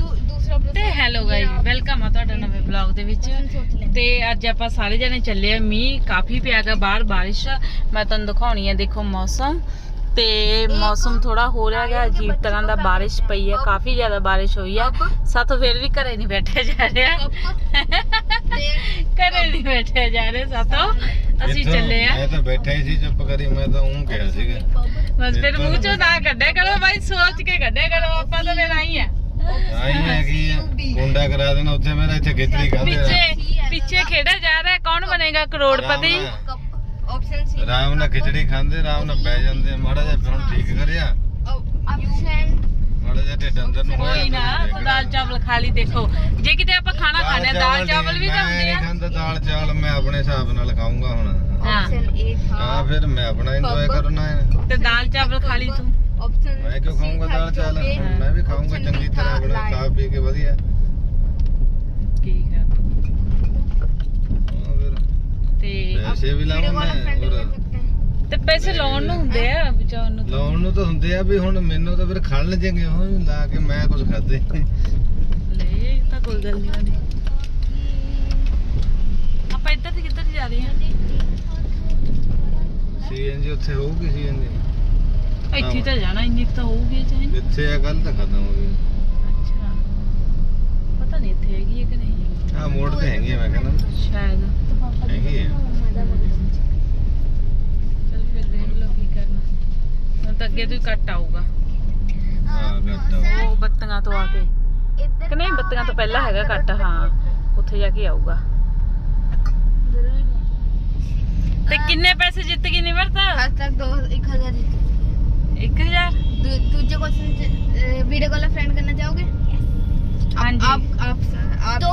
ਦੂਸਰਾ ਤੇ hello guys welcome ਆ ਤੁਹਾਡਾ ਨਵੇਂ ਵਲੌਗ ਦੇ ਵਿੱਚ। ਤੇ ਅੱਜ ਆਪਾਂ ਸਾਰੇ ਜਣੇ ਚੱਲੇ ਆ ਮੀਂਹ ਕਾਫੀ ਪਿਆ ਗਾ ਬਾਹਰ ਬਾਰਿਸ਼। ਮੈਂ ਤੁਹਾਨੂੰ ਦਿਖਾਉਣੀ ਆ ਦੇਖੋ ਮੌਸਮ। ਤੇ ਮੌਸਮ ਥੋੜਾ ਹੋ ਰਿਹਾ ਹੈ ਅਜੀਬ ਤਰ੍ਹਾਂ ਦਾ ਬਾਰਿਸ਼ ਪਈ ਹੈ ਕਾਫੀ ਜ਼ਿਆਦਾ ਬਾਰਿਸ਼ ਹੋਈ ਹੈ ਸਾਥ ਫਿਰ ਵੀ ਘਰੇ ਨਹੀਂ ਬੈਠਿਆ ਜਾ ਰਿਹਾ। ਘਰੇ ਨਹੀਂ ਬੈਠਿਆ ਜਾ ਰਿਹਾ ਸਾਥੋਂ। ਅਸੀਂ ਚੱਲੇ ਆ। ਮੈਂ ਤਾਂ ਬੈਠਾ ਹੀ ਸੀ ਚੁੱਪ ਕਰੀ ਮੈਂ ਤਾਂ ਉਹ ਕਿਹਾ ਸੀਗਾ। ਬਸ ਫਿਰ ਮੂੰਹ ਚੋਂ ਨਾ ਕੱਢਿਆ ਕਰੋ ਬਾਈ ਸੋਚ ਕੇ ਕੱਢਿਆ ਕਰੋ ਆਪਾਂ ਤਾਂ ਫਿਰ ਆਈ ਆ। ਆਈ ਹੈ ਕੀ ਆ, ਕੁੰਡਾ ਕਰਾ ਦੇਣਾ ਉੱਥੇ ਮੇਰਾ ਇੱਥੇ ਖਿਚੜੀ ਖਾਂਦੇ ਪਿੱਛੇ ਪਿੱਛੇ ਖੇਡਿਆ ਜਾ ਰਿਹਾ ਕੌਣ ਬਣੇਗਾ ਕਰੋੜਪਤੀ ऑप्शन सी ਆਰਾਮ ਨਾਲ ਖਿਚੜੀ ਖਾਂਦੇ ਆਰਾਮ ਨਾਲ ਬਹਿ ਜਾਂਦੇ ਮਾੜਾ ਜਿਹਾ ਫਿਰ ਹੁਣ ਠੀਕ ਕਰਿਆ ऑप्शन ਮਾੜਾ ਜਿਹਾ ਢਿੱਡ ਅੰਦਰ ਨੂੰ ਹੋਇਆ ਕੋਈ ਨਾ ਫਿਰ ਤੂੰ ਦਾਲ ਚਾਵਲ ਖਾ ਲਈ ਦੇਖੋ ਜੇ ਕਿਤੇ ਆਪਾਂ ਖਾਣਾ ਖਾਣੇ ਆ, ਦਾਲ ਚਾਵਲ ਵੀ ਤਾਂ ਮੈਂ ਹੁੰਦੇ ਨਹੀਂ ਆ ਖਾਂਦਾ ਦਾਲ ਚਾਵਲ ਮੈਂ ਆਪਣੇ ਹਿਸਾਬ ਨਾਲ ਖਾਊਂਗਾ ਹੁਣ ਹਾਂ ऑप्शन ए था ਹਾਂ ਫਿਰ ਮੈਂ ਆਪਣਾ ਇੰਜੋਏ ਕਰਨਾ ਹੈ ਤੇ ਦਾਲ ਚਾਵਲ ਖਾ ਲਈ ਤੂੰ ਆਪਸ਼ਨ ਮੈਂ ਕਿਉਂ ਖਾਊਂਗਾ ਦਾਲ ਚਾਲ ਮੈਂ ਵੀ ਖਾਊਂਗਾ ਚੰਗੀ ਤਰ੍ਹਾਂ ਬਣਾ ਖਾ ਪੀ ਕੇ ਵਧੀਆ। ਲਾਉਣ ਨੂੰ ਤਾਂ ਹੁੰਦੇ ਆ ਵੀ ਹੁਣ ਮੈਨੂੰ ਤਾਂ ਫਿਰ ਖਣ ਲਜੇਗੇ ਉਹ ਲਾ ਕੇ ਮੈਂ ਕੁਝ ਖਾਦੇ ਲੈ ਤਾਂ ਕੋਈ ਗੱਲ ਨਹੀਂ ਆਪਾਂ ਇੱਧਰ ਦੀ ਕਿੱਧਰ ਜਾ ਰਹੇ ਹਾਂ? ਸੀਐਨਜੀ ਉੱਥੇ ਹੋਊਗੀ ਸੀਐਨਜੀ ਇੱਥੇ ਤਾਂ ਜਾਣਾ ਇੰਨੀ ਤਾਂ ਹੋਊਗੀ ਚਾਹੇ ਇੱਥੇ ਆ ਗੱਲ ਤਾਂ ਖਤਮ ਹੋ ਗਈ ਅੱਛਾ ਪਤਾ ਨਹੀਂ ਇੱਥੇ ਹੈਗੀ ਹੈ ਕਿ ਨਹੀਂ ਆ ਮੋੜ ਤੇ ਹੈਗੀ ਹੈ ਮੈਂ ਕਹਿੰਦਾ ਸ਼ਾਇਦ ਹੈਗੀ ਹੈ ਚਲ ਫਿਰ ਦੇਖ ਲਓ ਕੀ ਕਰਨਾ ਹੁਣ ਤਾਂ ਅੱਗੇ ਤੋਂ ਹੀ ਕੱਟ ਆਊਗਾ ਹਾਂ ਕੱਟ ਆਊਗਾ ਉਹ ਬੱਤੀਆਂ ਤੋਂ ਆ ਕੇ ਕਿ ਨਹੀਂ ਬੱਤੀਆਂ ਤੋਂ ਪਹਿਲਾਂ ਹੈਗਾ ਕੱਟ ਹਾਂ ਉੱਥੇ ਜਾ ਕੇ ਆਊਗਾ ਤੇ ਕਿੰਨੇ ਪੈਸੇ ਜਿੱਤ ਗਏ ਨਿਮਰਤਾ ਅੱਜ ਤੱਕ 2 1000 ਜਿੱਤੇ एक हज़ार दूजे क्वेश्चन वीडियो कॉल फ्रेंड करना चाहोगे? हाँ जी। आप आप, आप दो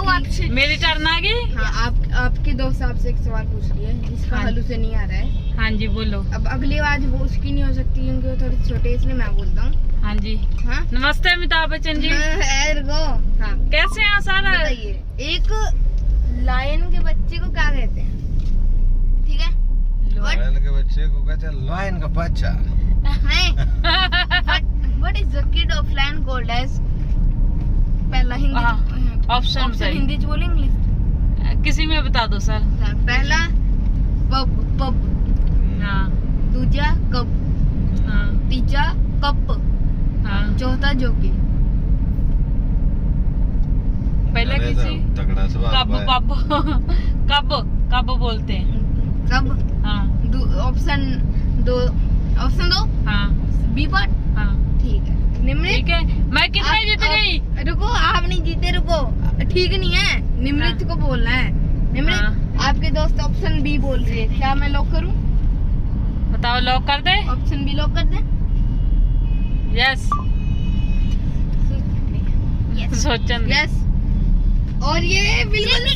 मेरी टर्न आ गई? हाँ आप आपके दोस्त आपसे एक सवाल पूछ लिए जिसका हाँ, हल उसे नहीं आ रहा है। हाँ जी बोलो। अब अगली बार वो उसकी नहीं हो सकती क्योंकि वो थोड़ी छोटे इसलिए मैं बोलता हूँ। हाँ जी। हाँ? नमस्ते अमिताभ बच्चन जी। हाँ। कैसे हैं सारा? बताइए। एक लायन के बच्चे को क्या कहते हैं? ठीक है? लायन के बच्चे को कहते हैं लायन का बच्चा। What is the kid of lion called as पहला हिंदी हाँ, ऑप्शन ऑप्शन बताइए हिंदी च बोलो इंग्लिश किसी में बता दो सर। हाँ, पहला पब पब। हाँ। दूजा कप हाँ। तीजा कप। हाँ। चौथा जोके। पहले किसी कब कब। कब कब बोलते हैं। कब। हाँ। दू- ऑप्शन दो। ऑप्शन दो हाँ। बी पार्ट हाँ। ठीक है। निम्नलिखित ठीक है। मैं कितने आप- जीत गई? रुको आप नहीं जीते रुको। ठीक नहीं है। निम्रत हाँ। को बोलना है। निम्रत हाँ। आपके दोस्त ऑप्शन बी बोल रहे है। क्या मैं लॉक करूँ? बताओ लॉक कर दे। ऑप्शन बी लॉक कर दे। यस यस सोचन। यस और ये बिल्कुल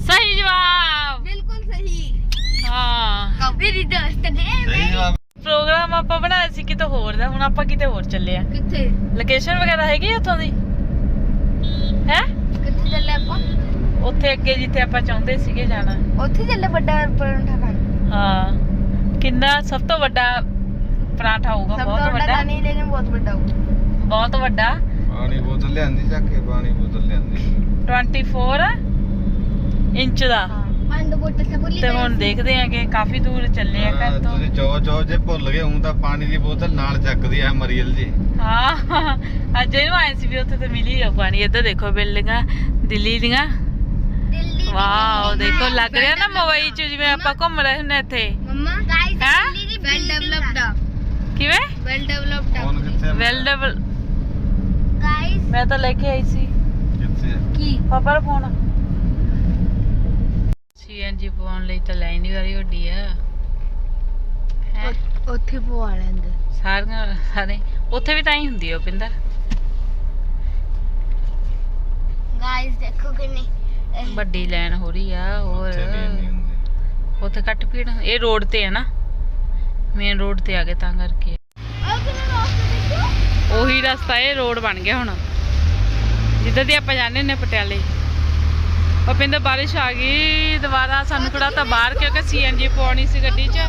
सही जवाब। बिल्कुल सही। ਹਾਂ मेरी दोस्त ने ਪ੍ਰੋਗਰਾਮ ਆਪਾਂ ਬਣਾਇਆ ਸੀ ਕਿਤੇ ਹੋਰ ਦਾ ਹੁਣ ਆਪਾਂ ਕਿਤੇ ਹੋਰ ਚੱਲੇ ਆ। ਕਿੱਥੇ? ਲੋਕੇਸ਼ਨ ਵਗੈਰਾ ਹੈਗੀ ਆ ਦੀ? ਹੈ? ਕਿੱਥੇ ਚੱਲੇ ਆਪਾਂ? ਉੱਥੇ ਅੱਗੇ ਜਿੱਥੇ ਆਪਾਂ ਚਾਹੁੰਦੇ ਸੀਗੇ ਜਾਣਾ। ਉੱਥੇ ਚੱਲੇ ਵੱਡਾ ਪਰੌਂਠਾ ਖਾਣ। ਹਾਂ। ਕਿੰਨਾ ਸਭ ਤੋਂ ਵੱਡਾ ਪਰਾਂਠਾ ਹੋਊਗਾ ਬਹੁਤ ਵੱਡਾ ਨਹੀਂ ਲੇਕਿਨ ਬਹੁਤ ਵੱਡਾ ਹੋਊਗਾ। ਬਹੁਤ ਵੱਡਾ। ਪਾਣੀ ਬੋਤਲ ਲਿਆਂਦੀ ਚੱਕ ਕੇ ਪਾਣੀ ਬੋਤਲ ਲਿਆਂਦੀ। 24 ਇੰਚ ਦਾ। ਪੰਜ ਬੋਤਲ ਸੇ ਬੋਲੀ ਤੇ ਹੁਣ ਦੇਖਦੇ ਆ ਕਿ ਕਾਫੀ ਦੂਰ ਚੱਲੇ ਆ ਘਰ ਤੋਂ। ਤੁਸੀਂ ਚੋ ਚੋ ਜੇ ਭੁੱਲ ਗਏ ਹੂੰ ਤਾਂ ਪਾਣੀ ਦੀ ਬੋਤਲ ਨਾਲ ਚੱਕਦੀ ਆ ਮਰੀਅਲ ਜੀ। ਹਾਂ ਅੱਜ ਇਹਨੂੰ ਆਏ ਸੀ ਵੀ ਉੱਥੇ ਤੇ ਮਿਲੀ ਜਾਊ ਪਾਣੀ। ਇੱਧਰ ਦੇਖੋ ਬਿਲਡਿੰਗਾਂ ਦਿੱਲੀ ਦੀਆਂ। ਦਿੱਲੀ ਵਾਓ ਦੇਖੋ ਲੱਗ ਰਿਹਾ ਨਾ ਮੁੰਬਈ ਚ ਜਿਵੇਂ ਆਪਾਂ ਘੁੰਮ ਰਹੇ ਹੁੰਨੇ ਇੱਥੇ। ਮੰਮਾ ਗਾਇਸ ਹੈਂ? ਦਿੱਲੀ ਦੀ ਵੈਲ ਡਿਵਲਪਡ ਆ। ਕਿਵੇਂ? ਵੈਲ ਡਿਵਲਪਡ ਆ? ਵੈਲ ਡਬਲ ਗਾਇਸ ਮੈਂ ਤਾਂ ਲੈ ਕੇ ਆਈ ਸੀ। ਕਿੱਥੇ? ਆ? ਕੀ ਪਾਪਾ ਦਾ ਫੋਨ। ਸੀਐਨਜੀ ਪਾਉਣ ਲਈ ਤਾਂ ਲਾਈਨ ਹੀ ਵਾਰੀ ਵੱਡੀ ਆ। ਹੈਂ? ਉੱਥੇ ਪਵਾ ਲੈਂਦੇ। ਸਾਰੀਆਂ ਸਾਰੇ ਉੱਥੇ ਵੀ ਤਾਂ ਹੀ ਹੁੰਦੀ ਆ ਪਿੰਦਰ ਗਾਇਸ ਦੇਖੋ ਕਿੰਨੀ ਵੱਡੀ ਲਾਈਨ ਹੋ ਰਹੀ ਆ ਹੋਰ ਉੱਥੇ ਵੀ ਇੰਨੀ ਹੁੰਦੀ ਉੱਥੇ ਘੱਟ ਭੀੜ ਇਹ ਰੋਡ ਤੇ ਆ ਨਾ। ਮੇਨ ਰੋਡ ਤੇ ਆ ਗਏ ਤਾਂ ਕਰਕੇ। ਉਹ ਕਿੰਨਾ ਰਸਤਾ ਦੇਖੋ ਉਹੀ ਰਸਤਾ ਇਹ ਰੋਡ ਬਣ ਗਿਆ ਹੁਣ। ਜਿੱਦਾਂ ਦੀ ਆਪਾਂ ਜਾਂਦੇ ਨੇ ਪਟਿਆਲੇ। ਉਹ ਪਿੰਡ ਬਾਰਿਸ਼ ਆ ਗਈ। ਦੁਬਾਰਾ ਸਾਨੂੰ ਕਿਹੜਾ ਤਾਂ ਬਾਹਰ, ਕਿਉਂਕਿ ਸੀਐਨਜੀ ਪਾਉਣੀ ਸੀ ਗੱਡੀ 'ਚ।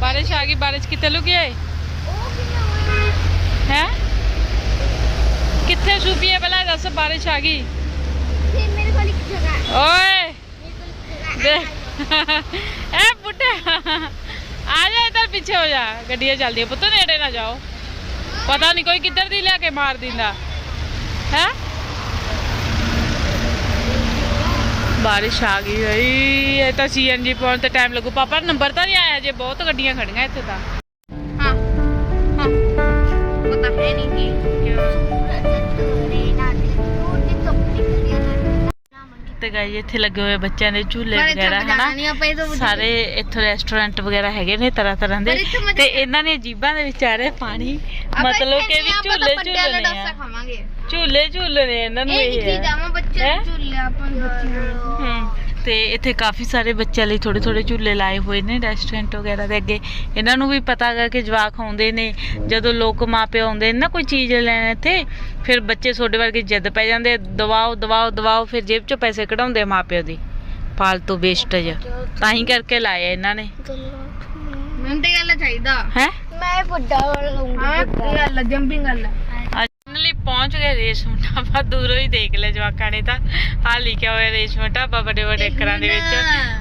ਬਾਰਿਸ਼ ਆ ਗਈ, ਬਾਰਿਸ਼ ਕਿੱਥੇ ਲੁਕੀ ਏ ਹੈ? ਕਿੱਥੇ ਛੁਪੀ ਹੈ ਪਹਿਲਾਂ ਦੱਸ, ਬਾਰਿਸ਼ ਆ ਗਈ। ਮੇਰੇ ਕੋਲ ਇੱਕ ਜਗ੍ਹਾ ਓਏ! ਦੇਖ। ਇਹ ਬੁੱਢੇ ਆ ਜਾ ਇੱਧਰ ਪਿੱਛੇ ਹੋ ਜਾ। ਗੱਡੀਆਂ ਚੱਲਦੀਆਂ। ਪੁੱਤ ਨੇੜੇ ਨਾ ਜਾਓ। ਪਤਾ ਨਹੀਂ ਕੋਈ ਕਿੱਧਰ ਦੀ ਲੈ ਕੇ ਮਾਰ ਦਿੰਦਾ। ਹੈ? ਬਾਰਿਸ਼ ਆ ਗਈ ਹੋਈ। ਇਹ ਤਾਂ ਸੀਐਨਜੀ ਪਹੁੰਚ ਤੇ ਟਾਈਮ ਲੱਗੂ। ਪਾਪਾ, ਨੰਬਰ ਤਾਂ ਨਹੀਂ ਆਇਆ ਜੇ ਬਹੁਤ ਗੱਡੀਆਂ ਖੜੀਆਂ ਇੱਥੇ ਤਾਂ। ਹਾਂ ਹਾਂ। ਪਤਾ ਹੈ ਨਹੀਂ ਕਿ ਕਿਉਂ? ਤੇ ਗਾਈ ਇੱਥੇ ਲੱਗੇ ਹੋਏ ਬੱਚਿਆਂ ਦੇ ਝੂਲੇ ਵਗੈਰਾ ਹਨਾ? ਸਾਰੇ ਇੱਥੇ ਰੈਸਟੋਰੈਂਟ ਵਗੈਰਾ ਹੈਗੇ ਨੇ ਤਰ੍ਹਾਂ ਤਰ੍ਹਾਂ ਦੇ। ਤੇ ਇਹਨਾਂ ਨੇ ਜੀਬਾਂ ਦੇ ਵਿੱਚ ਆ ਪਾਣੀ। ਮਤਲਬ ਕਿ ਵੀ ਝੂਲੇ ਝੂਲਣੇ ਆ। ਝੂਲੇ ਝੂਲਣੇ ਇਹਨਾਂ ਨੂੰ ਇਹ ਹੈ ਇਹ ਬੱਚੇ ਝੂਲੇ ਆਪਾਂ ਬੱਚੇ ਤੇ ਇੱਥੇ ਕਾਫੀ ਸਾਰੇ ਬੱਚਿਆਂ ਲਈ ਥੋੜੇ ਥੋੜੇ ਝੂਲੇ ਲਾਏ ਹੋਏ ਨੇ ਰੈਸਟੋਰੈਂਟ ਵਗੈਰਾ ਦੇ ਅੱਗੇ। ਇਹਨਾਂ ਨੂੰ ਵੀ ਪਤਾ ਹੈਗਾ ਕਿ ਜਵਾਕ ਆਉਂਦੇ ਨੇ ਜਦੋਂ ਲੋਕ ਮਾਪੇ ਆਉਂਦੇ ਨੇ ਨਾ ਕੋਈ ਚੀਜ਼ ਲੈਣ ਇੱਥੇ ਫਿਰ ਬੱਚੇ ਤੁਹਾਡੇ ਵਰਗੇ ਜਿੱਦ ਪੈ ਜਾਂਦੇ ਦਵਾਓ ਦਵਾਓ ਦਵਾਓ ਫਿਰ ਜੇਬ ਚੋਂ ਪੈਸੇ ਕਢਾਉਂਦੇ ਮਾਪਿਓ ਦੀ। ਫਾਲਤੂ ਵੇਸਟੇਜ ਤਾਂ ਹੀ ਕਰਕੇ ਲਾਇਆ ਇਹਨਾਂ ਨੇ। ਮੈਨੂੰ ਤੇ ਗੱਲ ਚਾਹੀਦਾ। ਹੈ? ਮੈਂ ਵੱਡਾ ਲਊਂਗਾ ਹਾਂ ਗੱਲ ਜੰਪਿੰਗ ਗੱਲ ਫਾਈਨਲੀ ਪਹੁੰਚ ਗਏ ਰੇਸ਼ਮ ਢਾਬਾ ਦੂਰੋਂ ਹੀ ਦੇਖ ਲਿਆ ਜਵਾਕਾਂ ਨੇ ਤਾਂ। ਆ ਲਿਖਿਆ ਹੋਇਆ ਰੇਸ਼ਮ ਢਾਬਾ ਵੱਡੇ ਵੱਡੇ ਅੱਖਰਾਂ ਦੇ ਵਿੱਚ।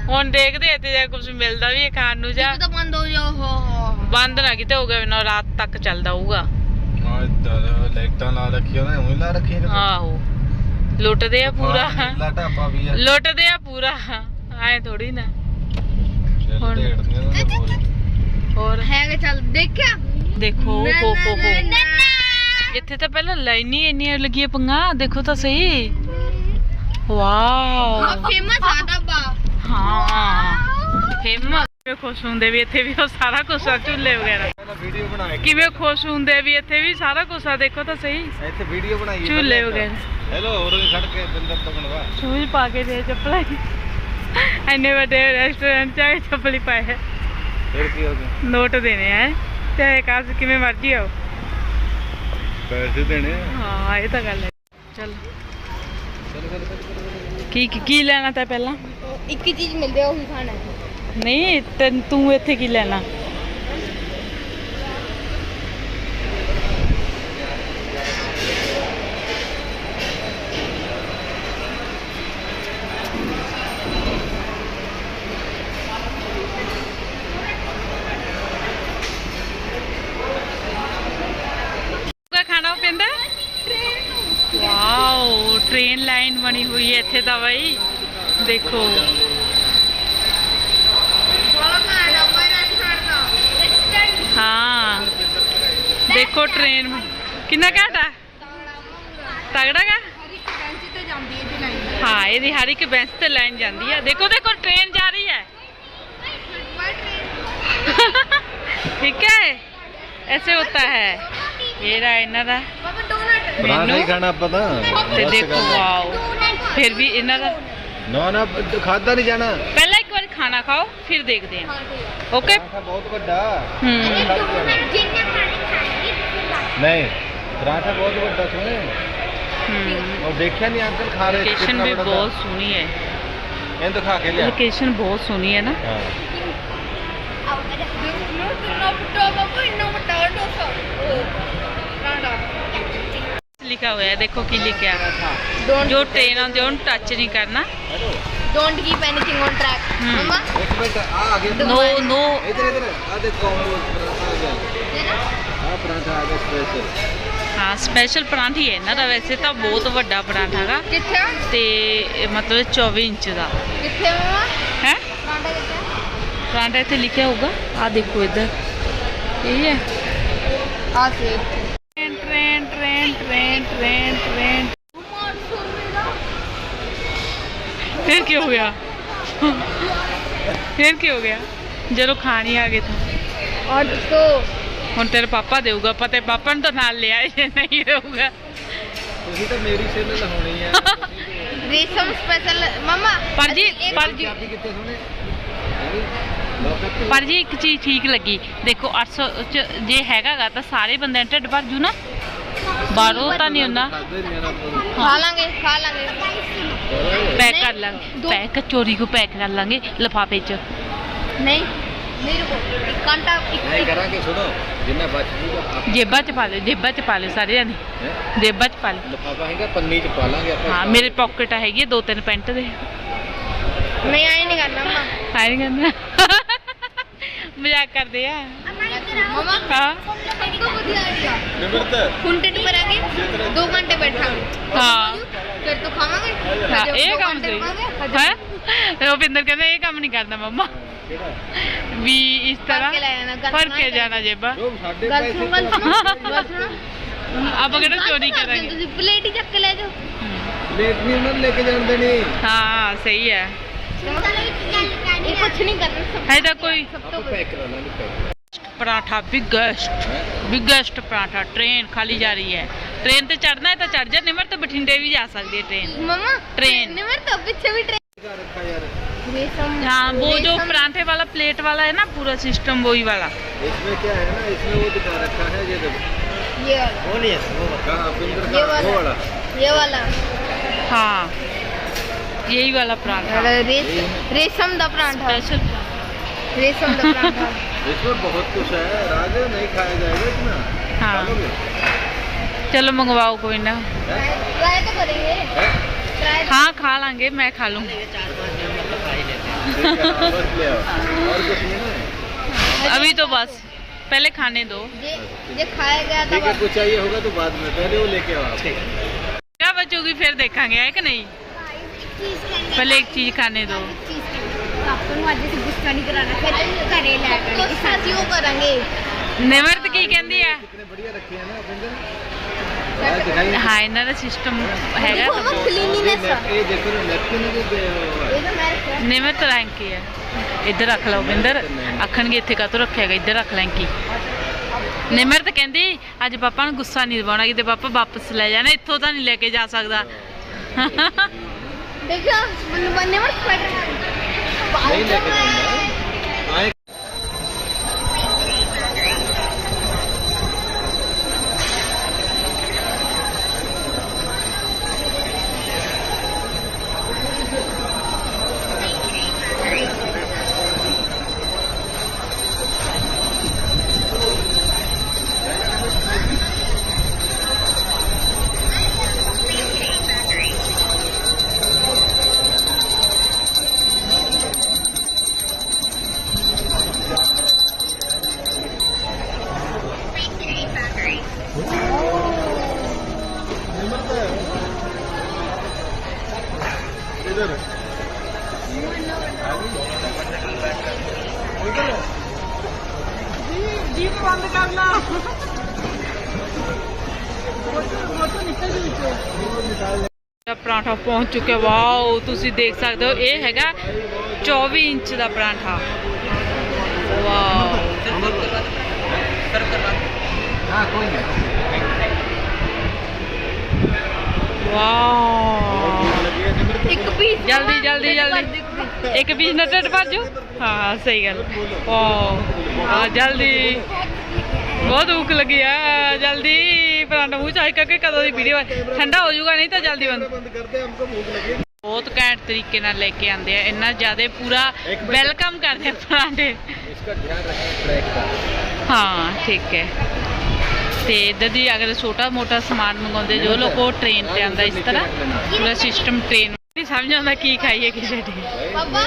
ਹੁਣ ਦੇਖਦੇ ਇੱਥੇ ਜੇ ਕੁਝ ਮਿਲਦਾ ਵੀ ਹੈ ਖਾਣ ਨੂੰ ਜਾਂ ਤਾਂ ਬੰਦ ਹੋ ਜਾ ਹੋ ਹੋ ਬੰਦ ਨਾ ਕਿਤੇ ਹੋ ਗਿਆ ਨਾ ਰਾਤ ਤੱਕ ਚੱਲਦਾ ਹੋਊਗਾ। ਹਾਂ ਇੱਧਰ ਲਾਈਟਾਂ ਲਾ ਰੱਖੀਆਂ ਨੇ ਉਹੀ ਲਾ ਰੱਖੀਆਂ ਨੇ। ਆਹੋ। ਲੁੱਟਦੇ ਆ ਪੂਰਾ। ਲਾ ਢਾਬਾ ਵੀ ਆ। ਲੁੱਟਦੇ ਆ ਪੂਰਾ। ਐ ਥੋੜੀ ਨਾ। ਹੁਣ- ਹੋਰ? ਹੈਗਾ ਚੱਲ ਦੇਖਿਆ? ਦੇਖੋ ਹੋ ਹੋ ਹੋ ਇੱਥੇ ਤਾਂ ਪਹਿਲਾਂ ਲਾਈਨ ਹੀ ਇੰਨੀਆਂ ਲੱਗੀਆਂ ਪੰਗਾ ਦੇਖੋ ਤਾਂ ਸਹੀ। ਵਾਓ। ਫੇਮਸ ਆ ਢਾਬਾ ਹਾਂ ਫੇਮਸ ਖੁਸ਼ ਹੁੰਦੇ ਵੀ ਇੱਥੇ ਵੀ ਉਹ ਸਾਰਾ ਕੁਝ ਆ ਝੂਲੇ ਵਗੈਰਾ। ਪਹਿਲਾਂ ਵੀਡੀਓ ਬਣਾਏ। ਕਿਵੇਂ ਖੁਸ਼ ਹੁੰਦੇ ਵੀ ਇੱਥੇ ਵੀ ਸਾਰਾ ਕੁਝ ਆ ਦੇਖੋ ਤਾਂ ਸਹੀ। ਇੱਥੇ ਵੀਡੀਓ ਬਣਾਈ ਹੈ ਝੂਲੇ ਵਗੈਰਾ। ਤਾਂ। ਹੈਲੋ ਹੋਰ ਵੀ ਖੜ ਕੇ ਬਿੰਦਰ ਤੋਂ ਬਣਵਾ ਸ਼ੂਜ਼ ਪਾ ਕੇ ਦੇ ਚੱਪਲਾਂ ਇੰਨੇ ਵੱਡੇ ਰੈਸਟੋਰੈਂਟ ਚ ਆਏ ਚੱਪਲੀ ਪਾਏ। ਹੈ ਫਿਰ ਕੀ ਹੋ ਗਿਆ? ਨੋਟ ਦੇਣੇ ਆ ਚਾਹੇ ਕਾਸ ਕਿਵੇਂ ਮਰਜ਼ੀ ਆਓ। ਪੈਸੇ ਦੇਣੇ। ਹਾਂ ਇਹ ਤਾਂ ਗੱਲ ਹੈ। ਚਲ। ਕੀ ਕੀ- ਕੀ ਲੈਣਾ ਤਾਂ ਪਹਿਲਾਂ? ਇੱਕ ਹੀ ਚੀਜ਼ ਮਿਲਦੀ ਆ ਉਹੀ ਖਾਣਾ। ਹੈ ਨਹੀਂ ਤੈਨ ਤੂੰ ਇੱਥੇ ਕੀ ਲੈਣਾ ਕਾ ਖਾਣਾ ਪੈਂਦਾ ਵਾਓ ਟ੍ਰੇਨ ਲਾਈਨ ਬਣੀ ਹੋਈ ਹੈ ਇੱਥੇ ਤਾਂ ਬਾਈ ਦੇਖੋ ਬੜਾ ਖਾਣਾ ਢਾਬਾ ਰੈਸਟੋਰੈਂਟ ਦਾ ਰੈਸਟੋਰੈਂਟ ਹਾਂ ਦੇਖੋ ਟ੍ਰੇਨ ਕਿੰਨਾ ਘਾਟਾ ਤਗੜਾ ਗਾ ਹਰੀ ਬੈਂਚ ਤੇ ਜਾਂਦੀ ਹੈ ਜੀ ਲਾਈਨ ਹਾਂ ਇਹਦੀ ਹਰ ਇੱਕ ਬੈਂਚ ਤੇ ਲਾਈਨ ਜਾਂਦੀ ਹੈ ਦੇਖੋ ਦੇਖੋ ਟ੍ਰੇਨ ਜਾ ਰਹੀ ਹੈ ठीक है ऐसे होता है ये रहा ਇਹਨਾਂ ਦਾ ਬਾਬਾ ਡੋਨਟ ਪਰਾਂਠਾ ਹੀ ਮੈਨੂੰ- ਖਾਣਾ ਆਪਾਂ ਤਾਂ ਤੇ ਬਸ ਦੇਖੋ ਗੱਲ ਹੈ। ਵਾਓ ਫਿਰ ਵੀ ਇਹਨਾਂ ਦਾ ਨਾ ਨਾ ਖਾਦਾ ਨਹੀਂ ਜਾਣਾ ਪਹਿਲਾਂ ਇੱਕ ਵਾਰ ਖਾਣਾ ਖਾਓ ਫਿਰ ਦੇਖਦੇ ਹਾਂ ਓਕੇ ਪਰਾਂਠਾ ਬਹੁਤ ਵੱਡਾ ਹੂੰ ਜਿੰਨਾ ਪਾਣੀ ਖਾਏਗੀ ਨਹੀਂ ਪਰਾਂਠਾ ਬਹੁਤ ਵੱਡਾ ਸੁਣੇ ਹੂੰ ਉਹ ਦੇਖਿਆ ਨਹੀਂ ਅੰਕਲ ਖਾ ਰਹੇ ਲੋਕੇਸ਼ਨ ਕਿੰਨਾ ਵੀ ਬੜਾ ਬਹੁਤ ਸੋਹਣੀ ਹੈ था। ਇਹਨੂੰ ਦਿਖਾ ਕੇ ਲਿਆ ਲੋਕੇਸ਼ਨ ਬਹੁਤ ਸੋਹਣੀ ਹੈ ਨਾ ਹਾਂ ਨੋ ਨੋ ਬਟਾ ਬਾਬਾ ਇੰਨਾ ਵੱਡਾ ਡੋਸਾ ਰਾਂਡਾ ਲਿਖਾ ਹੋਇਆ ਹੈ ਦੇਖੋ ਕੀ ਲਿਖਿਆ ਡੋਂਟ ਜੋ ਟ੍ਰੇਨ ਆਉਂਦੀ ਉਹਨੂੰ ਟੱਚ ਨਹੀਂ ਕਰਨਾ। Don't keep anything on track. Mama? ਇੱਕ ਮਿੰਟ ਆ ਆ ਗਿਆ ਨੋ ਨੋ ਇਧਰ ਇਧਰ ਆ ਦੇ ਕੰਬੋ ਪਰਾਂਠਾ ਆ ਗਿਆ। ਆ ਪਰਾਂਠਾ ਆ ਗਿਆ ਸਪੈਸ਼ਲ ਹਾਂ ਸਪੈਸ਼ਲ ਪਰਾਂਠੀ ਹੈ ਇਹਨਾਂ ਦਾ ਵੈਸੇ ਤਾਂ ਬਹੁਤ ਵੱਡਾ ਪਰਾਂਠਾ ਹੈਗਾ। ਕਿੱਥੇ? ਤੇ ਮਤਲਬ 24 ਇੰਚ ਦਾ। ਕਿੱਥੇ ਮਮਾ? ਹੈ? ਰਾਂਡਾ ਕਿੱਥੇ? ਪਰਾਂਠਾ ਇੱਥੇ ਲਿਖਿਆ ਹੋਊਗਾ। ਆ ਦੇਖੋ ਇੱਧਰ। ਇਹ ਹੈ। ਆ ਸੇ train train train train train train ਫਿਰ ਕੀ ਹੋ ਗਿਆ ਫਿਰ ਕੀ ਹੋ ਗਿਆ ਜਦੋਂ ਖਾਣੀ ਆ ਗਏ ਤਾਂ और तो ਹੁਣ ਤੇਰੇ ਪਾਪਾ ਦੇਊਗਾ ਪਤੇ ਪਾਪਾ ਨੂੰ ਤਾਂ ਨਾਲ ਲਿਆ ਜੇ ਨਹੀਂ ਰਹੂਗਾ ਤੁਸੀਂ ਤਾਂ ਮੇਰੀ ਸੇਲ ਲਹਾਉਣੀ ਆ रेशम स्पेशल मम्मा ਪਰ ਜੀ एक- ਪਰ ਜੀ ਚਾਬੀ ਕਿੱਥੇ ਸੁਣੇ ਲੋਕਤ ਪਰ ਜੀ ਇੱਕ ਚੀਜ਼ ਠੀਕ ਲੱਗੀ ਦੇਖੋ 800 ਚ ਜੇ ਹੈਗਾਗਾ ਤਾਂ ਸਾਰੇ ਬੰਦਿਆਂ ਦਾ ਢਿੱਡ ਭਰ ਜੂ ਨਾ ਬਾਹਰੋਂ ਤਾਂ ਨਹੀਂ ਹੁੰਦਾ। ਖਾ ਲਾਂਗੇ ਖਾ ਲਾਂਗੇ। ਪੈਕ ਕਰ ਲਾਂਗੇ ਪੈਕ ਚੋਰੀ ਕੋ ਪੈਕ ਕਰ ਲਾਂਗੇ ਲਫਾਫੇ 'ਚ। ਨਹੀਂ ਨਹੀਂ ਰੁਕੋ। ਇੱਕ ਘੰਟਾ ਇੱਕ ਕਰਾਂਗੇ ਸੁਣੋ। ਜਿੰਨਾ ਬਚ ਜੇਬਾਂ 'ਚ ਪਾ ਲਓ ਜੇਬਾਂ 'ਚ ਪਾ ਲਓ ਸਾਰੇ ਜਾਨੇ ਜੇਬਾਂ 'ਚ ਪਾ ਲਓ। ਲਫਾਫਾ ਹੈਗਾ ਪੰਨੀ 'ਚ ਪਾ ਲਾਂਗੇ ਆਪਾਂ ਹਾਂ ਮੇਰੇ ਪਾਕਟ ਹੈਗੀ ਹੈ ਦੋ ਤਿੰਨ ਪੈਂਟ ਦੇ। ਮਜ਼ਾਕ ਕਰਦੇ ਆ। ਮਮਾ ਹਾਂ। ਇੱਕ ਵਧੀਆ ਆਈਡੀਆ ਨਿਮਰਤ ਕੁੰਟੇ ਮਰਾਂਗੇ 2 ਘੰਟੇ ਬੈਠਾਂਗੇ ਹਾਂ। ਫਿਰ ਤੋਂ ਖਾਵਾਂਗੇ? ਹਾਂ ਫਿਰ ਇਹ ਦੋ ਕੰਮ ਘੰਟੇ ਸਹੀ। ਰੁਕਾਂਗੇ, ਹੈ। ਰੁਪਿੰਦਰ ਕਹਿੰਦਾ ਇਹ ਕੰਮ ਨਹੀਂ ਕਰਦਾ ਮੰਮਾ। ਵੀ ਇਸ ਤਰ੍ਹਾਂ ਕੇ ਲੈ ਜਾਣਾ, ਗੱਲ ਫੜ ਸੁਣਾ ਕੇ ਜਾਣਾ ਜੇਬਾਂ। ਗੱਲ ਸੁਣੋ ਗੱਲ ਸੁਣੋ ਗੱਲ ਸੁਣੋ। ਆਪਾਂ ਕਿਹੜਾ ਚੋਰੀ ਕਰਾਂਗੇ? ਤੁਸੀਂ ਪਲੇਟ ਹੀ ਚੱਕ ਕੇ ਲੈ ਜਾਓ। ਲੇਟ ਨਹੀਂ ਉਹਨਾਂ ਨੂੰ ਲੈ ਕੇ ਜਾਣ ਦੇਣੀ ਹਾਂ ਸਹੀ ਹੈ। कुछ नहीं करना सब है कोई? तो पैक पराठा बिगेस्ट हाँ? बिगेस्ट पराठा ट्रेन खाली जा रही है। ट्रेन तो चढ़ना है तो चढ़ जाए निमर तो बठिंडे भी जा सकती है ट्रेन। ट्रेन। निमर तो पीछे भी ट्रेन। हाँ वो जो पराठे वाला प्लेट वाला है ना पूरा सिस्टम वही वाला। इसमें क्या है ना इसमें वो दिखा रखा है ये ये वो नहीं है वो वाला। वाला। ये वाला। हाँ। यही वाला पराठा रेस, रेशम दा परांठा स्पेशल रेशम दा परांठा इसमें बहुत कुछ है। राज नहीं खाया जाएगा इतना। हाँ। चलो मंगवाओ कोई ना। ट्राई तो करेंगे। हैं? ट्राई हाँ खा लांगे मैं खा ले। आओ और कुछ नहीं ना अभी तो बस। पहले खाने दो। ये ये खाया गया था कुछ चाहिए होगा तो बाद में। पहले वो लेके आओ क्या बचोगी फिर देखेंगे है कि नहीं? ਪਹਿਲੇ ਇੱਕ ਚੀਜ਼ ਖਾਣੇ ਦੋ। ਚੀਜ਼ ਨੂੰ ਅੱਜ ਅਸੀਂ ਗੁੱਸਾ ਨਹੀਂ ਕਰਾਣਾ ਫਿਰ ਘਰੇ ਲੈ ਕੇ ਸਾਥੀ ਉਹ ਕਰਾਂਗੇ। ਨਿਮਰਤ ਕੀ ਕਹਿੰਦੀ ਆ? ਹਾਂ ਇਹਨਾਂ ਦਾ ਰੱਖ ਲਓ ਇੱਥੇ ਕਾਤੋਂ ਰੱਖਿਆਗਾ ਇੱਧਰ ਰੱਖ ਲੈਂਕੀ। ਨਿਮਰਤ ਕਹਿੰਦੀ ਅੱਜ ਪਾਪਾ ਨੂੰ ਗੁੱਸਾ ਨਹੀਂ ਦਿਵਾਉਣਾ ਕਿਤੇ ਪਾਪਾ ਵਾਪਸ ਲੈ ਜਾਣਾ ਇੱਥੋਂ ਤਾਂ ਨਹੀਂ ਲੈ ਕੇ ਜਾ ਸਕਦਾ। देखो मन बनने में स्वेटर नहीं लेके ਪਰਾਂਠਾ ਪਹੁੰਚ ਚੁੱਕਿਆ। ਵਾਓ ਤੁਸੀਂ ਦੇਖ ਸਕਦੇ ਹੋ ਇਹ ਹੈਗਾ 24 ਇੰਚ ਦਾ ਪਰਾਂਠਾ। ਵਾਓ। ਜਲਦੀ ਇੱਕ ਪੀਸ ਨਾ ਟੱਟ ਭਰ ਹਾਂ ਸਹੀ ਗੱਲ। ਵਾਓ। ਆ ਜਲਦੀ। ਬਹੁਤ ਭੁੱਖ ਲੱਗੀ ਆ ਜਲਦੀ ਪਰਾਂਠਾ ਮੂੰਹ ਚਾਹੀ ਕਰਕੇ ਕਦੋਂ ਦੀ ਵੀਡੀਓ ਠੰਡਾ ਹੋ ਜਾਊਗਾ ਨਹੀਂ ਤਾਂ ਜਲਦੀ ਬੰਦ बंद कर दे हमको भूख लगी ਬਹੁਤ ਘੈਂਟ ਤਰੀਕੇ ਨਾਲ ਲੈ ਕੇ ਆਉਂਦੇ ਆ ਇੰਨਾ ਜ਼ਿਆਦਾ ਪੂਰਾ ਇੱਕ ਮਿੰਟ। ਵੈਲਕਮ ਕਰਦੇ ਆ ਪਰਾਂਠੇ इसका ध्यान रखें ट्रैक का ਹਾਂ ਠੀਕ ਹੈ ਤੇ ਇੱਧਰ ਦੀ ਅਗਰ ਛੋਟਾ ਮੋਟਾ ਸਮਾਨ ਮੰਗਾਉਂਦੇ ਜੋ ਲੋਕ ਉਹ ਟ੍ਰੇਨ ਤੇ ਆਉਂਦਾ ਇਸ ਤਰ੍ਹਾਂ ਪੂਰਾ ਸਿਸਟਮ ਟ੍ਰੇਨ ਨਹੀਂ ਸਮਝ ਆਉਂਦਾ ਕੀ ਖਾਈਏ ਕਿਸੇ ਦੀ पापा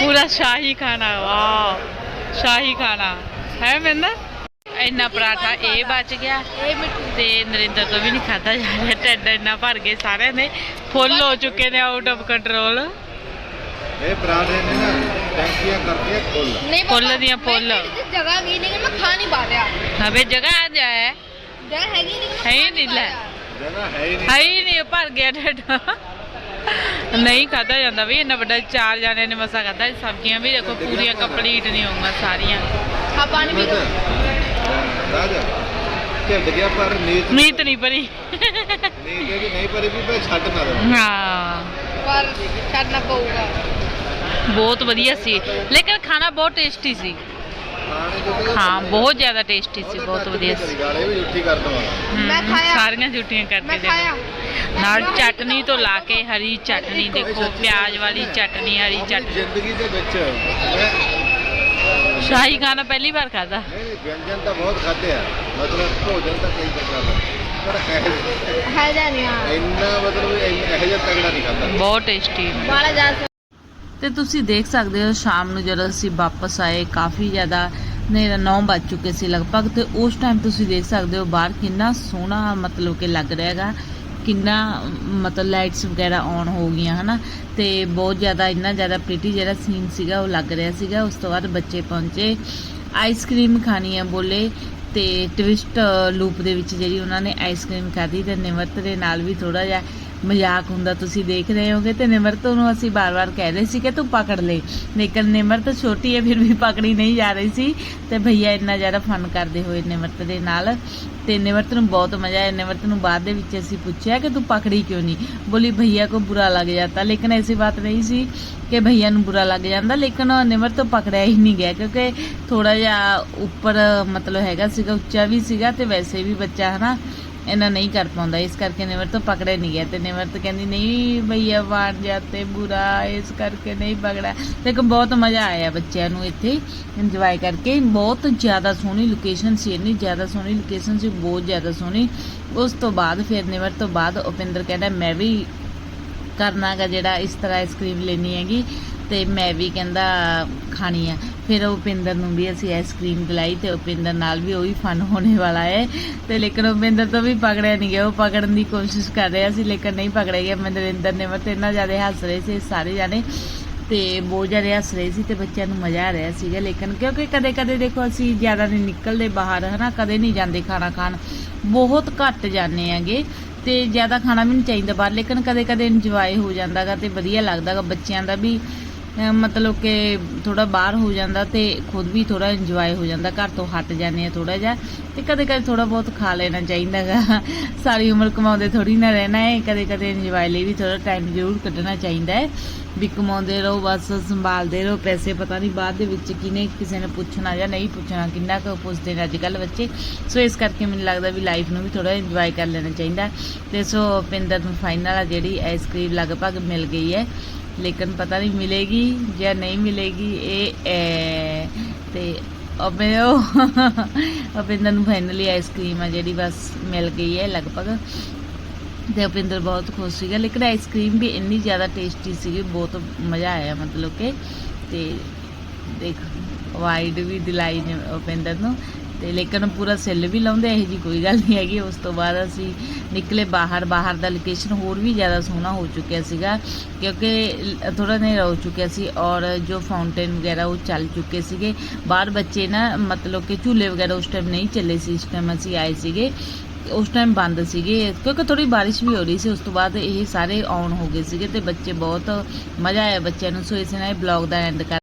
ਪੂਰਾ ਸ਼ਾਹੀ ਖਾਣਾ ਵਾਹ ਸ਼ਾਹੀ ਖਾਣਾ ਹੈ ਮੈਨਾਂ ਇੰਨਾ ਪਰਾਠਾ ਇਹ ਬਚ ਗਿਆ ਤੇ ਨਰਿੰਦਰ ਤੋਂ ਵੀ ਨਹੀਂ ਖਾਦਾ ਜਾ ਰਿਹਾ। ਢਿੱਡ ਇੰਨਾ ਭਰ ਗਏ ਸਾਰਿਆਂ ਨੇ ਫੁੱਲ ਹੋ ਚੁੱਕੇ ਨੇ ਆਊਟ ਆਫ ਕੰਟਰੋਲ ਇਹ ਪਰਾਠੇ ਨੇ ਨਾ ਟੈਂਕੀਆਂ ਕਰਦੀਆਂ ਫੁੱਲ। ਫੁੱਲ ਦੀਆਂ ਫੁੱਲ। ਜਗ੍ਹਾ ਗਈ ਲੇਕਿਨ ਮੈਂ ਖਾ ਨਹੀਂ ਪਾ ਰਿਹਾ। ਹਵੇ ਜਗ੍ਹਾ ਆ ਜਾਏ ਜਗ੍ਹਾ ਹੈ ਨਹੀਂ ਲੈ। ਹੈ ਨਹੀਂ। ਹੈ ਨਹੀਂ ਭਰ ਗਿਆ ਢਿੱਡ। ਨਹੀਂ ਖਾਦਾ ਜਾਂਦਾ ਵੀ ਇੰਨਾ ਵੱਡਾ ਚਾਰ ਜਾਣੇ ਨੇ ਮਸਾ ਖਾਦਾ ਸਬਜ਼ੀਆਂ ਵੀ ਦੇਖੋ ਪੂਰੀਆਂ ਕੰਪਲੀਟ ਨਹੀਂ ਹੋਊਗਾ ਸਾਰੀਆਂ। ਆ ਪਾਣੀ ਵੀ ਨੀਤ ਨਹੀਂ ਭਰੀ। ਬਹੁਤ ਵਧੀਆ ਸੀ। ਲੇਕਿਨ ਖਾਣਾ ਬਹੁਤ ਟੇਸਟੀ ਸੀ। ਹਾਂ ਬਹੁਤ ਜ਼ਿਆਦਾ ਟੇਸਟੀ ਸੀ ਬਹੁਤ ਵਧੀਆ ਸੀ। ਸਾਰੀਆਂ ਜੁੱਟੀਆਂ ਕਰਕੇ ਦੇ ਨਾਲ ਚਟਨੀ ਤੋਂ ਲਾ ਕੇ ਹਰੀ ਚਟਨੀ ਦੇਖੋ ਪਿਆਜ਼ ਵਾਲੀ ਚਟਨੀ ਹਰੀ ਚਟਨੀ। ਜ਼ਿੰਦਗੀ ਦੇ ਵਿੱਚ ਸ਼ਾਹੀ ਖਾਣਾ ਪਹਿਲੀ ਵਾਰ ਖਾਦਾ ਨਹੀਂ ਨਹੀਂ ਵਿਅੰਜਨ ਤਾਂ ਬਹੁਤ ਖਾਦੇ ਆ। ਮਤਲਬ ਭੋਜਨ ਤਾਂ ਕਈ ਪ੍ਰਕਾਰ ਦਾ। ਪਰ ਇਹ ਹੈ ਜਾਨੀ ਹਾਂ ਇੰਨਾ ਮਤਲਬ ਇਹ ਇਹੋ ਜਿਹਾ ਤਗੜਾ ਨਹੀਂ ਖਾਦਾ ਬਹੁਤ ਟੇਸਟੀ ਬਾਲਾ ਜਾ ਤੇ ਤੁਸੀਂ ਦੇਖ ਸਕਦੇ ਹੋ ਸ਼ਾਮ ਨੂੰ ਜਦੋਂ ਅਸੀਂ ਵਾਪਸ ਆਏ ਕਾਫੀ ਜ਼ਿਆਦਾ ਹਨੇਰਾ 9 ਵੱਜ ਚੁੱਕੇ ਸੀ ਲਗਭਗ ਤੇ ਉਸ ਟਾਈਮ ਤੁਸੀਂ ਦੇਖ ਸਕਦੇ ਹੋ ਬਾਹਰ ਕਿੰਨਾ ਸੋਹਣਾ ਮਤਲਬ ਕਿ ਲੱਗ ਰਿਹਾ ਹੈਗਾ। ਕਿੰਨਾ, ਮਤਲਬ ਲਾਈਟਸ ਵਗੈਰਾ ਔਨ ਹੋ ਗਈਆਂ, ਹਨਾ? ਤੇ ਬਹੁਤ ਜ਼ਿਆਦਾ, ਇੰਨਾ ਜ਼ਿਆਦਾ ਪ੍ਰੀਟੀ ਜਿਹੜਾ ਸੀਨ ਸੀਗਾ, ਉਹ ਲੱਗ ਰਿਹਾ ਸੀਗਾ। ਉਸ ਤੋਂ ਬਾਅਦ ਬੱਚੇ ਪਹੁੰਚੇ। ਆਈਸਕ੍ਰੀਮ ਖਾਣੀ ਆ ਬੋਲੇ ਤੇ ਟਵਿਸਟ ਲੂਪ ਦੇ ਵਿੱਚ ਜਿਹੜੀ ਉਹਨਾਂ ਨੇ ਆਈਸਕ੍ਰੀਮ ਖਾਧੀ ਤੇ ਨਿਮਰਤ ਦੇ ਨਾਲ ਵੀ ਥੋੜਾ ਜਿਹਾ ਮਜ਼ਾਕ ਹੁੰਦਾ, ਤੁਸੀਂ ਦੇਖ ਰਹੇ ਹੋਗੇ ਤੇ ਨਿਮਰਤ ਨੂੰ ਅਸੀਂ ਬਾਰ-ਬਾਰ ਕਹਿ ਰਹੇ ਸੀ ਕਿ ਤੂੰ ਪਕੜ ਲੈ। ਲੇਕਿਨ ਨਿਮਰਤ ਛੋਟੀ ਹੈ, ਫਿਰ ਵੀ ਪਕੜੀ ਨਹੀਂ ਜਾ ਰਹੀ ਸੀ ਤੇ ਭਈਆ ਇੰਨਾ ਜ਼ਿਆਦਾ ਫਨ ਕਰਦੇ ਹੋਏ ਨਿਮਰਤ ਦੇ ਨਾਲ। ਤੇ ਨਿਮਰਤ ਨੂੰ ਬਹੁਤ ਮਜ਼ਾ ਆਇਆ। ਨਿਮਰਤ ਨੂੰ ਬਾਅਦ ਦੇ ਵਿੱਚ ਅਸੀਂ ਪੁੱਛਿਆ ਕਿ ਤੂੰ ਪਕੜੀ ਕਿਉਂ ਨਹੀਂ? ਬੋਲੀ, ਭਈਆ ਕੋ ਬੁਰਾ ਲੱਗ ਜਾਂਦਾ। ਲੇਕਿਨ ਐਸੀ ਬਾਤ ਨਹੀਂ ਸੀ ਕਿ ਭਈਆ ਨੂੰ ਬੁਰਾ ਲੱਗ ਜਾਂਦਾ। ਲੇਕਿਨ ਨਿਮਰਤ ਤੋਂ ਪਕੜਿਆ ਹੀ ਨਹੀਂ ਗਿਆ ਕਿਉਂਕਿ ਥੋੜਾ ਜਿਹਾ ਉੱਪਰ ਮਤਲਬ ਹੈਗਾ ਸੀਗਾ, ਉੱਚਾ ਵੀ ਸੀਗਾ ਤੇ ਵੈਸੇ ਵੀ ਬੱਚਾ, ਹਨਾ? ਇਹਨਾਂ ਨਹੀਂ ਕਰ ਪਾਉਂਦਾ, ਇਸ ਕਰਕੇ ਨਿਮਰਤ ਤੋਂ ਪਕੜਿਆ ਨਹੀਂ ਗਿਆ ਤੇ ਨਿਮਰਤ ਕਹਿੰਦੀ, ਨਹੀਂ ਭਈਆ ਵਾਰ ਜਾਤੇ ਬੁਰਾ, ਇਸ ਕਰਕੇ ਨਹੀਂ ਪਕੜਾ। ਲੇਕਿਨ ਬਹੁਤ ਮਜ਼ਾ ਆਇਆ ਬੱਚਿਆਂ ਨੂੰ ਇੱਥੇ ਇੰਜੋਏ ਕਰਕੇ। ਬਹੁਤ ਜ਼ਿਆਦਾ ਸੋਹਣੀ ਲੋਕੇਸ਼ਨ ਸੀ ਇੰਨੀ ਜ਼ਿਆਦਾ ਸੋਹਣੀ ਲੋਕੇਸ਼ਨ ਸੀ, ਬਹੁਤ ਜ਼ਿਆਦਾ ਸੋਹਣੀ। ਉਸ ਤੋਂ ਬਾਅਦ ਫਿਰ ਨਿਮਰਤ ਤੋਂ ਬਾਅਦ ਉਪਿੰਦਰ ਕਹਿੰਦਾ, ਮੈਂ ਵੀ ਕਰਨਾ ਗਾ ਜਿਹੜਾ ਇਸ ਤਰ੍ਹਾਂ ਆਈਸਕ੍ਰੀਮ ਲੈਣੀ ਹੈਗੀ। ਤੇ ਮੈਂ ਵੀ ਕਹਿੰਦਾ, ਖਾਣੀ ਆ। ਫਿਰ ਉਪਿੰਦਰ ਨੂੰ ਵੀ ਅਸੀਂ ਆਈਸਕ੍ਰੀਮ ਦਿਲਾਈ ਤੇ ਉਪਿੰਦਰ ਨਾਲ ਵੀ ਉਹੀ ਫਨ ਹੋਣੇ ਵਾਲਾ ਹੈ। ਤੇ ਲੇਕਿਨ ਉਪਿੰਦਰ ਤੋਂ ਵੀ ਪਕੜਿਆ ਨਹੀਂ ਗਿਆ। ਉਹ ਪਕੜਨ ਦੀ ਕੋਸ਼ਿਸ਼ ਕਰ ਰਿਹਾ ਸੀ, ਲੇਕਿਨ ਨਹੀਂ ਪਕੜਿਆ ਗਿਆ। ਮਨਰਿੰਦਰ ਨੇ ਮਤ ਇੰਨਾ ਜ਼ਿਆਦਾ ਹੱਸ ਰਹੇ ਸੀ, ਸਾਰੇ ਜਾਣੇ। ਤੇ ਬਹੁਤ ਜ਼ਿਆਦਾ ਹੱਸ ਰਹੇ ਸੀ ਤੇ ਬੱਚਿਆਂ ਨੂੰ ਮਜ਼ਾ ਆ ਰਿਹਾ ਸੀਗਾ। ਲੇਕਿਨ ਕਿਉਂਕਿ ਕਦੇ ਕਦੇ ਦੇਖੋ, ਅਸੀਂ ਜ਼ਿਆਦਾ ਨਹੀਂ ਨਿਕਲਦੇ ਬਾਹਰ, ਹਨਾ? ਕਦੇ ਨਹੀਂ ਜਾਂਦੇ ਖਾਣਾ ਖਾਣ। ਬਹੁਤ ਘੱਟ ਜਾਂਦੇ ਆਂਗੇ ਤੇ ਜ਼ਿਆਦਾ ਖਾਣਾ ਵੀ ਨਹੀਂ ਚਾਹੀਦਾ ਬਾਹਰ। ਲੇਕਿਨ ਕਦੇ ਕਦੇ ਇੰਜੋਏ ਹੋ ਜਾਂਦਾਗਾ ਤੇ ਵਧੀਆ ਲੱਗਦਾਗਾ। ਬੱਚਿਆਂ ਦਾ ਵੀ ਮਤਲਬ ਕਿ ਥੋੜਾ ਬਾਹਰ ਹੋ ਜਾਂਦਾ ਤੇ ਖੁਦ ਵੀ ਥੋੜਾ ਇੰਜੋਏ ਹੋ ਜਾਂਦਾ, ਘਰ ਤੋਂ ਹਟ ਜਾਂਦੇ ਆ ਥੋੜਾ ਜਿਹਾ ਤੇ ਕਦੇ ਕਦੇ ਥੋੜਾ ਬਹੁਤ ਖਾ ਲੈਣਾ ਚਾਹੀਦਾਗਾ ਸਾਰੀ ਉਮਰ ਕਮਾਉਂਦੇ ਥੋੜੀ ਨਾ ਰਹਿਣਾ ਹੈ, ਕਦੇ ਕਦੇ ਇੰਜੋਏ ਲਈ ਵੀ ਥੋੜਾ ਟਾਈਮ ਜ਼ਰੂਰ ਕੱਢਣਾ ਚਾਹੀਦਾ ਹੈ। ਵੀ ਕਮਾਉਂਦੇ ਰਹੋ, ਬਸ ਸੰਭਾਲਦੇ ਰਹੋ, ਪੈਸੇ ਪਤਾ ਨਹੀਂ ਬਾਅਦ ਦੇ ਵਿੱਚ ਕਿਨੇ ਕਿਸੇ ਨੇ ਪੁੱਛਣਾ ਜਾਂ ਨਹੀਂ ਪੁੱਛਣਾ, ਕਿੰਨਾ ਕੁ ਪੁੱਛਦੇ ਨੇ ਅੱਜ ਕੱਲ ਬੱਚੇ। ਸੋ ਇਸ ਕਰਕੇ ਮੈਨੂੰ ਲੱਗਦਾ ਵੀ ਲਾਈਫ ਨੂੰ ਵੀ ਥੋੜਾ ਇੰਜੋਏ ਕਰ ਲੈਣਾ ਚਾਹੀਦਾ ਤੇ ਸੋ ਪਿੰਦਰ ਨੂੰ ਫਾਈਨਲ ਆ ਜਿਹੜੀ ਆਈਸਕ੍ਰੀਮ ਲਗਭਗ ਮਿਲ ਗਈ ਹੈ। ਲੇਕਿਨ ਪਤਾ ਨਹੀਂ ਮਿਲੇਗੀ ਜਾਂ ਨਹੀਂ ਮਿਲੇਗੀ, ਇਹ, ਐ, ਤੇ ਅਬੇ ਉਹ ਅਪਿੰਦਰ ਨੂੰ ਫਾਈਨਲੀ ਆਈਸਕ੍ਰੀਮ ਆ ਜਿਹੜੀ ਬਸ ਮਿਲ ਗਈ ਹੈ ਲਗਭਗ। ਤੇ ਉਪਿੰਦਰ ਬਹੁਤ ਖੁਸ਼ ਸੀਗਾ, ਲੇਕਿਨ ਆਈਸਕ੍ਰੀਮ ਵੀ ਇੰਨੀ ਜ਼ਿਆਦਾ ਟੇਸਟੀ ਸੀਗੀ, ਬਹੁਤ ਮਜ਼ਾ ਆਇਆ ਮਤਲਬ ਕਿ। ਤੇ ਦੇਖ ਵਾਈਡ ਵੀ ਦਿਲਾਈ ਨੇ ਉਪਿੰਦਰ ਨੂੰ। ਤੇ ਲੇਕਿਨ ਪੂਰਾ ਸੈੱਲ ਵੀ ਲਾਉਂਦੇ, ਇਹੋ ਜੀ ਕੋਈ ਗੱਲ ਨਹੀਂ ਹੈਗੀ। ਉਸ ਤੋਂ ਬਾਅਦ ਅਸੀਂ ਨਿਕਲੇ ਬਾਹਰ ਬਾਹਰ ਦਾ ਲੋਕੇਸ਼ਨ ਹੋਰ ਵੀ ਜ਼ਿਆਦਾ ਸੋਹਣਾ ਹੋ ਚੁੱਕਿਆ ਸੀਗਾ, ਕਿਉਂਕਿ ਥੋੜਾ ਹਨੇਰਾ ਹੋ ਚੁੱਕਿਆ ਸੀ ਔਰ ਜੋ ਫਾਊਂਟੇਨ ਵਗੈਰਾ ਉਹ ਚੱਲ ਚੁੱਕੇ ਸੀਗੇ। ਬਾਹਰ ਬੱਚੇ ਨਾ, ਮਤਲਬ ਕਿ ਝੂਲੇ ਵਗੈਰਾ ਉਸ ਟਾਈਮ ਨਹੀਂ ਚੱਲੇ ਸੀ, ਇਸ ਟਾਈਮ ਅਸੀਂ ਆਏ ਸੀਗੇ। ਉਸ ਟਾਈਮ ਬੰਦ ਸੀਗੇ, ਕਿਉਂਕਿ ਥੋੜੀ ਬਾਰਿਸ਼ ਵੀ ਹੋ ਰਹੀ ਸੀ। ਉਸ ਤੋਂ ਬਾਅਦ ਇਹ ਸਾਰੇ ਆਨ ਹੋ ਗਏ ਸੀਗੇ ਤੇ ਬੱਚੇ ਬਹੁਤ ਮਜ਼ਾ ਆਇਆ ਬੱਚਿਆਂ ਨੂੰ, ਸੋ ਇਸ ਨਾਲ ਇਹ ਬਲੌਗ ਦਾ ਐਂਡ ਕਰ